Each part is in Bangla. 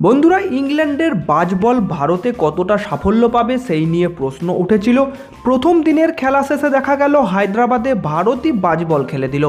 বন্ধুরা, ইংল্যান্ডের বাজবল ভারতে কতটা সাফল্য পাবে সেই নিয়ে প্রশ্ন উঠেছিল। প্রথম দিনের খেলা শেষে দেখা গেল, হায়দ্রাবাদে ভারতই বাজবল খেলে দিল।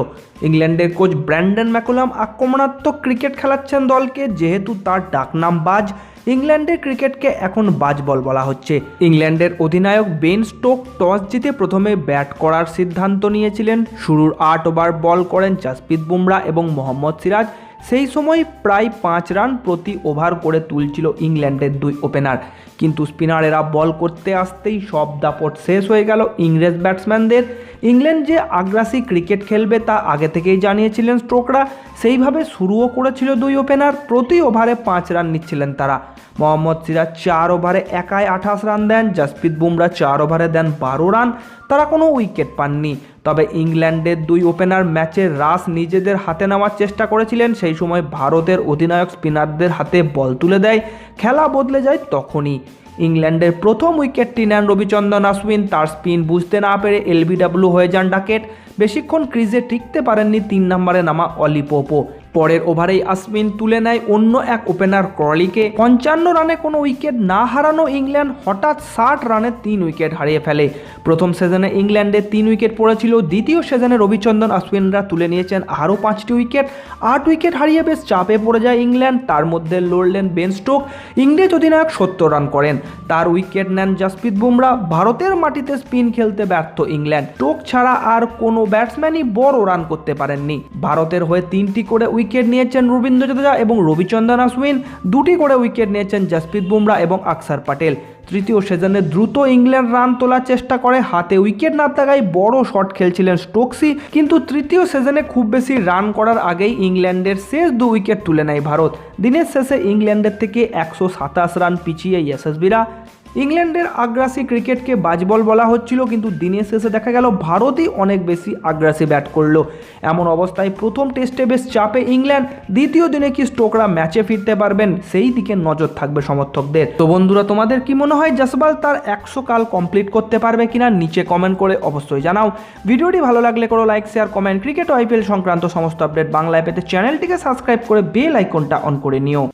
ইংল্যান্ডের কোচ ব্র্যান্ডন ম্যাকুলাম আক্রমণাত্মক ক্রিকেট খেলাচ্ছেন দলকে, যেহেতু তার ডাকনাম বাজ। ইংল্যান্ডের ক্রিকেটকে এখন বাজবল বলা হচ্ছে। ইংল্যান্ডের অধিনায়ক বেন স্টোক টস জিতে প্রথমে ব্যাট করার সিদ্ধান্ত নিয়েছিলেন। শুরুর আট ওভার বল করেন জাসপ্রীত বুমরা এবং মোহাম্মদ সিরাজ। সেই সময় প্রায় পাঁচ রান প্রতি ওভার করে তুলছিল ইংল্যান্ডের দুই ওপেনার। কিন্তু স্পিনারেরা বল করতে আসতেই সব দাপট শেষ হয়ে গেল ইংরেজ ব্যাটসম্যানদের। ইংল্যান্ড যে আগ্রাসী ক্রিকেট খেলবে তা আগে থেকেই জানিয়েছিলেন স্ট্রোকরা। সেইভাবে শুরুও করেছিল দুই ওপেনার, প্রতি ওভারে পাঁচ রান নিচ্ছিলেন তারা। মোহাম্মদ সিরাজ চার ওভারে একাই আঠাশ রান দেন, জাসপ্রীত বুমরা চার ওভারে দেন বারো রান, তারা কোনো উইকেট পাননি। তবে ইংল্যান্ডের দুই ওপেনার ম্যাচের রাস নিজেদের হাতে নেওয়ার চেষ্টা করেছিলেন, সেই সময় ভারতের অধিনায়ক স্পিনারদের হাতে বল তুলে দেয়, খেলা বদলে যায় তখনই। ইংল্যান্ডের প্রথম উইকেটটি নেন রবিচন্দ্রন আশ্বিন, তার স্পিন বুঝতে না পেরে এলবিডাব্লিউ হয়ে যান ডাকেট। বেশিক্ষণ ক্রিজে টিকতে পারেননি তিন নম্বরে নামা অলি পোপো। পরের ওভারেই আশ্বিন তুলে নেয় অন্য এক ওপেনার ক্রলিকে। পঞ্চান্ন রানে কোনো উইকেট না হারানো ইংল্যান্ড হঠাৎ ষাট রানে তিন উইকেট হারিয়ে ফেলে। প্রথম সেজনে ইংল্যান্ডে তিন উইকেট পড়েছিল, দ্বিতীয় সেজনে রবিচন্দন আশ্বিনরা তুলে নিয়েছেন আরও পাঁচটি উইকেট। আট উইকেট হারিয়ে বেশ চাপে পড়ে যায় ইংল্যান্ড, তার মধ্যে লড়লেন বেন স্টোক। ইংরেজ অধিনায়ক সত্তর রান করেন। তার উইকেট নেন জাসপ্রীত বুমরা। ভারতের মাটিতে স্পিন খেলতে ব্যর্থ ইংল্যান্ড। স্টোক ছাড়া আর কোনো ব্যাটসম্যানই বড় রান করতে পারেননি। ভারতের হয়ে তিনটি করে উইকেট নিয়েছেন রবীন্দ্র জাদেজা এবং রবিচন্দ্রন আশ্বিন। দুটি করে উইকেট নিয়েছেন জাসপ্রীত বুমরা এবং আকসার পাটেল। তৃতীয় সেজনে দ্রুত ইংল্যান্ড রান তোলার চেষ্টা করে। হাতে উইকেট না থাকায় বড় শট খেলছিলেন স্টোকসি। কিন্তু তৃতীয় সেজনে খুব বেশি রান করার আগেই ইংল্যান্ডের শেষ দু উইকেট তুলে নেয় ভারত। দিনের শেষে ইংল্যান্ডের থেকে একশো সাতাশ রান পিছিয়ে ইয়শস্বীরা ইংল্যান্ডের আগ্রাসী ক্রিকেটকে বাজবল বলা হচ্ছিল, কিন্তু দিনের শেষে দেখা গেল ভারতই অনেক বেশি আগ্রাসী ব্যাট করল। এমন অবস্থায় প্রথম টেস্টে বেশ চাপে ইংল্যান্ড, দ্বিতীয় দিনে কি স্টোকরা ম্যাচে ফিরতে পারবেন, সেই দিকে নজর থাকবে সমর্থকদের। তো বন্ধুরা, তোমাদের কি মনে হয় জাসবাল তার একশো কাল কমপ্লিট করতে পারবে কিনা, নিচে কমেন্ট করে অবশ্যই জানাও। ভিডিওটি ভালো লাগলে করো লাইক শেয়ার কমেন্ট ক্রিকেট ও আইপিএল সংক্রান্ত সমস্ত আপডেট বাংলায় পেতে চ্যানেলটিকে সাবস্ক্রাইব করে বেল আইকনটা অন করে নিও।